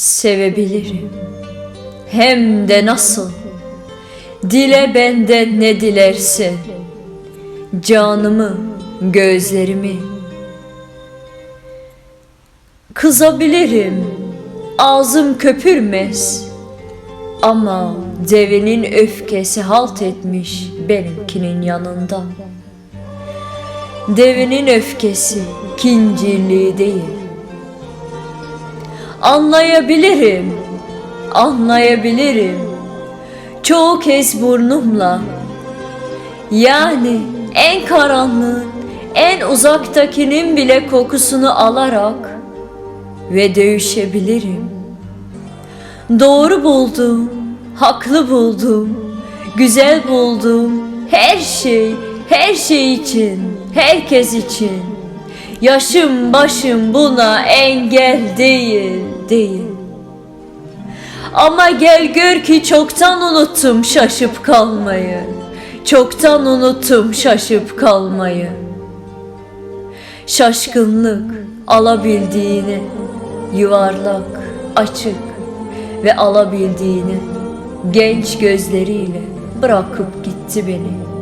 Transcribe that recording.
Sevebilirim. Hem de nasıl? Dile benden ne dilersin? Canımı, gözlerimi. Kızabilirim. Ağzım köpürmez. Ama devenin öfkesi halt etmiş benimkinin yanında. Devenin öfkesi kincirliği değil. Anlayabilirim, anlayabilirim. Çoğu kez burnumla, yani en karanlığın, en uzaktakinin bile kokusunu alarak ve dövüşebilirim. Doğru buldum, haklı buldum, güzel buldum, her şey, her şey için, herkes için. Yaşım başım buna engel değil, değil. Ama gel gör ki çoktan unuttum şaşıp kalmayı. Çoktan unuttum şaşıp kalmayı. Şaşkınlık alabildiğini yuvarlak, açık ve alabildiğini genç gözleriyle bırakıp gitti beni.